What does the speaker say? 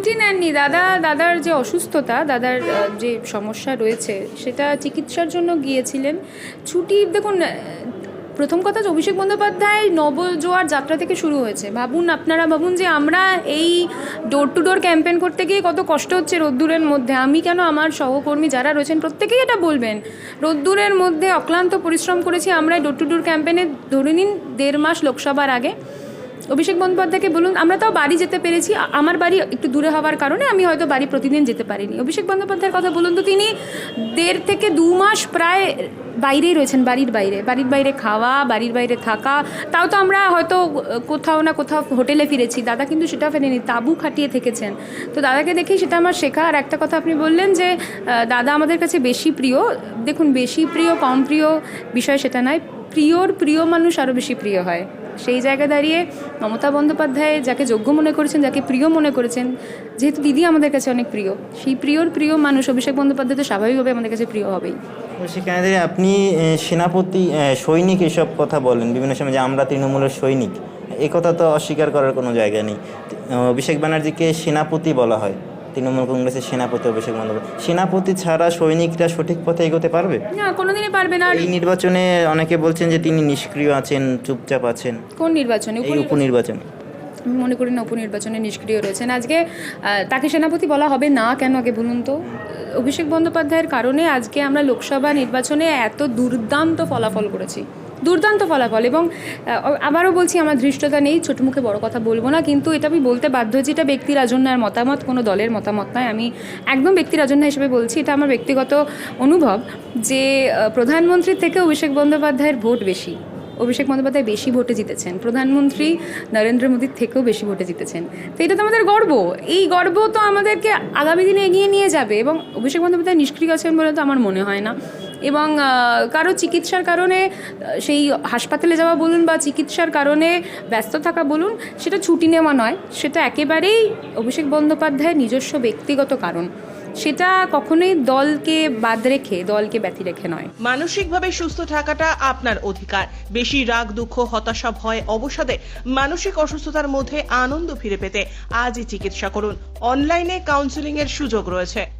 ছুটি নেননি। দাদা, দাদার যে অসুস্থতা, দাদার যে সমস্যা রয়েছে, সেটা চিকিৎসার জন্য গিয়েছিলেন। ছুটি, দেখুন প্রথম কথা অভিষেক বন্দ্যোপাধ্যায় নবজোয়ার যাত্রা থেকে শুরু হয়েছে। ভাবুন, আপনারা ভাবুন যে আমরা এই ডোর টু ডোর ক্যাম্পেন করতে গিয়ে কত কষ্ট হচ্ছে রোদ্দুরের মধ্যে। আমি কেন আমার সহকর্মী যারা রয়েছেন, প্রত্যেকেই এটা বলবেন। রোদ্দুরের মধ্যে অক্লান্ত পরিশ্রম করেছি, আমরা ডোর টু ডোর ক্যাম্পেনে ধরে নিন, দেড় মাস লোকসভার আগে। অভিষেক বন্দ্যোপাধ্যায়কে বলুন, আমরা তাও বাড়ি যেতে পেরেছি আমার বাড়ি একটু দূরে হওয়ার কারণে আমি হয়তো বাড়ি প্রতিদিন যেতে পারিনি। অভিষেক বন্দ্যোপাধ্যায়ের কথা বলুন তো, তিনি দেড় থেকে দু মাস প্রায় বাইরেই রয়েছেন, বাড়ির বাইরে। বাড়ির বাইরে খাওয়া, বাড়ির বাইরে থাকা, তাও তো আমরা হয়তো কোথাও না কোথাও হোটেলে ফিরেছি। দাদা কিন্তু সেটা ফেরেনি, তাবু খাটিয়ে থেকেছেন। তো দাদাকে দেখেই সেটা আমার শেখা। আর একটা কথা আপনি বললেন যে দাদা আমাদের কাছে বেশি প্রিয়। দেখুন, বেশি প্রিয়, কম প্রিয় বিষয় সেটা নয়, প্রিয়র প্রিয় মানুষ আরও বেশি প্রিয় হয়। সেই জায়গায় দাঁড়িয়ে মমতা বন্দ্যোপাধ্যায় যাকে যোগ্য মনে করেছেন, যাকে প্রিয় মনে করেছেন, যেহেতু দিদি আমাদের কাছে অনেক প্রিয়, সেই প্রিয়র প্রিয় মানুষ অভিষেক বন্দ্যোপাধ্যায় তো স্বাভাবিকভাবে আমাদের কাছে প্রিয় হবেই। সেখানে আপনি সেনাপতি সৈনিক এসব কথা বলেন, বিভিন্ন সময় যে আমরা তৃণমূলের সৈনিক, এ কথা তো অস্বীকার করার কোনো জায়গা নেই। অভিষেক ব্যানার্জিকে সেনাপতি বলা হয়। তৃণমূল কংগ্রেসের সেনাপতি অভিষেক বন্দ্যোপাধ্যায়। সেনাপতি ছাড়া সৈনিকরা সঠিক পথে এগোতে পারবে? না কোনোদিনই পারবে না। এই নির্বাচনে অনেকে বলছেন যে তিনি নিষ্ক্রিয় আছেন চুপচাপ আছেন। কোন নির্বাচনে? এই উপনির্বাচনে। আমি মনে করি না উপনির্বাচনে নিষ্ক্রিয় রয়েছেন। আজকে তাকে সেনাপতি বলা হবে না কেন আগে বলুন তো? অভিষেক বন্দ্যোপাধ্যায়ের কারণে আজকে আমরা লোকসভা নির্বাচনে এত দুর্দান্ত ফলাফল করেছি। দুর্দান্ত ফলাফল এবং আবারও বলছি আমার ধৃষ্টতা নেই, ছোট মুখে বড় কথা বলব না, কিন্তু এটা আমি বলতে বাধ্য হচ্ছি এটা ব্যক্তি রাজন্যার মতামত, কোনো দলের মতামত নয়, আমি একদম ব্যক্তি রাজন্যা হিসেবে বলছি, এটা আমার ব্যক্তিগত অনুভব যে প্রধানমন্ত্রীর থেকে অভিষেক বন্দ্যোপাধ্যায়ের ভোট বেশি, অভিষেক বন্দ্যোপাধ্যায় বেশি ভোটে জিতেছেন, প্রধানমন্ত্রী নরেন্দ্র মোদীর থেকেও বেশি ভোটে জিতেছেন, তো এটা তো আমাদের গর্ব, এই গর্ব তো আমাদেরকে আগামী দিনে এগিয়ে নিয়ে যাবে এবং অভিষেক বন্দ্যোপাধ্যায় নিষ্ক্রিয় আছেন বলে তো আমার মনে হয় না এবং কারও চিকিৎসার কারণে সেই হাসপাতালে যাওয়া বলুন বা চিকিৎসার কারণে ব্যস্ত থাকা বলুন, সেটা ছুটি নেওয়া নয়। সেটা একেবারেই অভিষেক বন্দ্যোপাধ্যায়ের নিজস্ব ব্যক্তিগত কারণ। সেটা কখনোই দলকে বাদ রেখে, দলকে ব্যথি রেখে নয়। মানসিকভাবে সুস্থ থাকাটা আপনার অধিকার। বেশি রাগ, দুঃখ, হতাশা, ভয়, অবসাদে মানসিক অসুস্থতার মধ্যে আনন্দ ফিরে পেতে আজই চিকিৎসা করুন। অনলাইনে কাউন্সিলিং এর সুযোগ রয়েছে।